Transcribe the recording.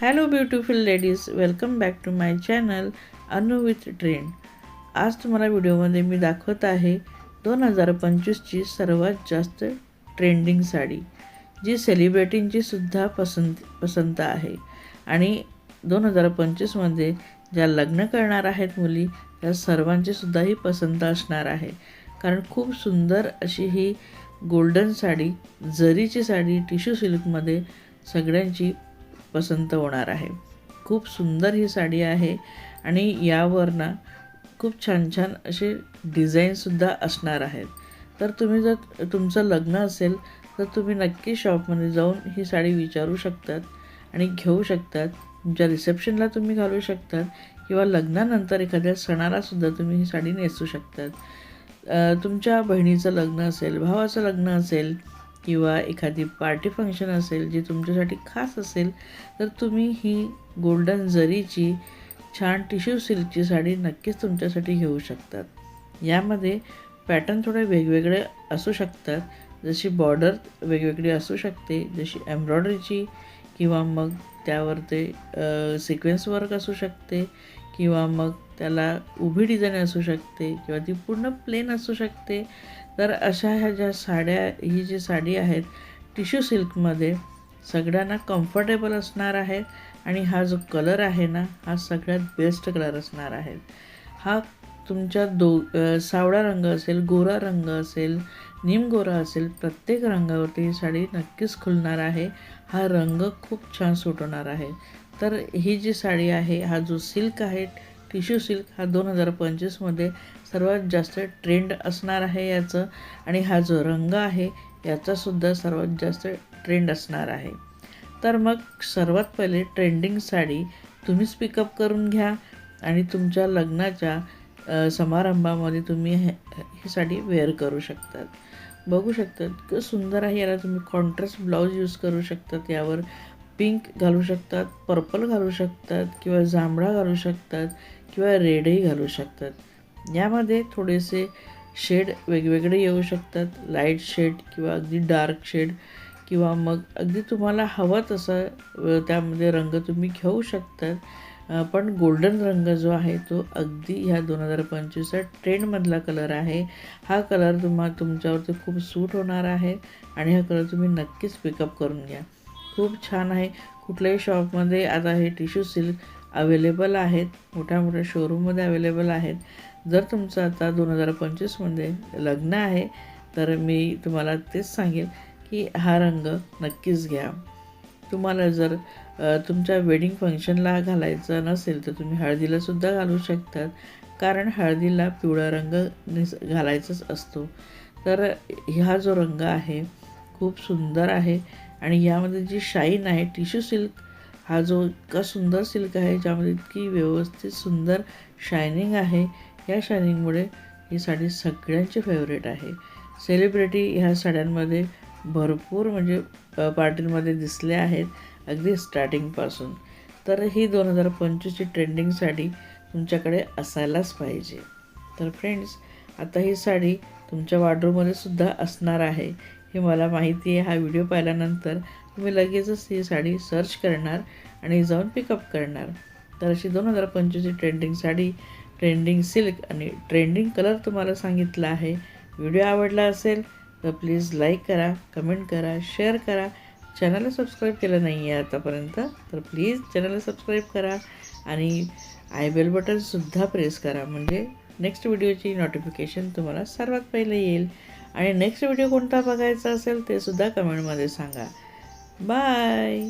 Hello beautiful ladies welcome back to my channel Anu with trend आज तुम्हाला व्हिडिओमध्ये मी दाखवत आहे दोन हजार पंचवीसची सर्वात जास्त ट्रेंडिंग साडी जी सेलिब्रिटींची सुद्धा पसंत पसंत आहे. आणि दोन हजार पंचवीसमध्ये ज्या लग्न करणार आहेत मुली त्या सर्वांची सुद्धा ही पसंत असणार आहे. कारण खूप सुंदर अशी ही गोल्डन साडी जरीची साडी टिश्यू सिल्कमध्ये सगळ्यांची पसंत होणार आहे. खूप सुंदर ही साडी आहे आणि यावर ना खूप छान छान असे डिझाईनसुद्धा असणार आहेत. तर तुम्ही जर तुमचं लग्न असेल तर तुम्ही नक्की शॉपमध्ये जाऊन ही साडी विचारू शकतात आणि घेऊ शकतात. तुमच्या रिसेप्शनला तुम्ही घालू शकतात किंवा लग्नानंतर एखाद्या सणालासुद्धा तुम्ही ही साडी नेसू शकतात. तुमच्या बहिणीचं लग्न असेल भावाचं लग्न असेल किंवा एखादी पार्टी फंक्शन असेल जी तुमच्यासाठी खास असेल तर तुम्ही ही गोल्डन जरीची छान टिश्यू सिल्कची साडी नक्कीच तुमच्यासाठी घेऊ शकतात. यामध्ये पॅटर्न थोडे वेगवेगळे असू शकतात. जशी बॉर्डर वेगवेगळी असू शकते जशी एम्ब्रॉयडरीची किंवा मग त्यावर ते सिक्वेन्स वर्क असू शकते किंवा मग त्याला उभी डिझाईन असू शकते किंवा ती पूर्ण प्लेन असू शकते. तर अशा ह्या ज्या साड्या ही जी साडी आहेत टिश्यू सिल्कमध्ये सगळ्यांना कम्फर्टेबल असणार आहे आणि हा जो कलर आहे ना हा सगळ्यात बेस्ट कलर असणार आहे. हा तुमच्या दो सावळा रंग असेल गोरा रंग असेल निमगोरा असेल प्रत्येक रंगावरती ही साडी नक्कीच खुलणार आहे. हा रंग खूप छान सुटवणार आहे. तर ही जी साडी आहे हा जो सिल्क आहे टिश्यू सिल्क हा दोन हजार पंचवीसमध्ये सर्वात जास्त ट्रेंड असणार आहे याचं. आणि हा जो रंग आहे याचासुद्धा सर्वात जास्त ट्रेंड असणार आहे. तर मग सर्वात पहिले ट्रेंडिंग साडी तुम्हीच पिकअप करून घ्या. आणि तुमच्या लग्नाच्या समारंभामध्ये तुम्ही हे ही साडी वेअर करू शकतात. बघू शकतात इतकं सुंदर आहे याला तुम्ही कॉन्ट्रास्ट ब्लाऊज यूज करू शकतात यावर. पिंक घालू शकतात पर्पल घालू शकतात किंवा जांभळा घालू शकतात किंवा रेडही घालू शकतात. यामध्ये थोडेसे शेड वेगवेगळे येऊ शकतात लाइट शेड किंवा अगदी डार्क शेड किंवा मग अगदी तुम्हाला हवं तसं त्यामध्ये रंग तुम्ही घेऊ शकतात. पण गोल्डन रंग जो आहे तो अगदी ह्या दोन हजार पंचवीसचा ट्रेंडमधला कलर आहे. हा कलर तुम्हा तुमच्यावरती खूप सूट होणार आहे आणि हा कलर तुम्ही नक्कीच पिकअप करून घ्या. खूप छान आहे. कुठल्याही शॉपमध्ये आता हे टिश्यू सिल्क अवेलेबल आहेत. मोठ्या मोठ्या शोरूममध्ये अवेलेबल आहेत. जर तुमचं आता दोन हजार पंचवीसमध्ये लग्न आहे तर मी तुम्हाला तेच सांगेन की हा रंग नक्कीच घ्या. तुम्हाला जर तुमच्या वेडिंग फंक्शनला घालायचं नसेल तर तुम्ही हळदीलासुद्धा घालू शकतात. कारण हळदीला पिवळा रंग निस घालायचाच असतो. तर हा जो रंग आहे खूप सुंदर आहे. आणि यामध्ये जी शाईन आहे टिश्यू सिल्क हा जो इतका सुंदर सिल्क आहे ज्यामध्ये इतकी व्यवस्थित सुंदर शायनिंग आहे या शायनिंगमुळे ही साडी सगळ्यांची फेवरेट आहे. सेलिब्रिटी ह्या साड्यांमध्ये भरपूर म्हणजे पार्टींमध्ये दिसले आहेत अगदी स्टार्टिंगपासून तर ही दोन हजार पंचवीसची ट्रेंडिंग साडी तुमच्याकडे असायलाच पाहिजे. तर फ्रेंड्स आता ही साडी तुमच्या वार्डरोबमध्ये सुद्धा असणार आहे. हे मला माहिती आहे. हा व्हिडिओ पाहिल्यानंतर तुम्ही लगेचच ही साडी सर्च करणार आणि जाऊन पिकअप करणार. तर अशी दोन हजार पंचवीसची ट्रेंडिंग साडी ट्रेंडिंग सिल्क आणि ट्रेंडिंग कलर तुम्हाला सांगितला आहे. व्हिडिओ आवडला असेल तर प्लीज लाईक करा कमेंट करा शेअर करा. चॅनलला सबस्क्राईब केलं नाही आहे आतापर्यंत तर प्लीज चॅनलला सबस्क्राईब करा आणि आय बेल बटनसुद्धा प्रेस करा. म्हणजे नेक्स्ट व्हिडिओची नोटिफिकेशन तुम्हाला सर्वात पहिले येईल. आणि नेक्स्ट व्हिडिओ कोणता बघायचा असेल ते सुद्धा कमेंटमध्ये सांगा. बाय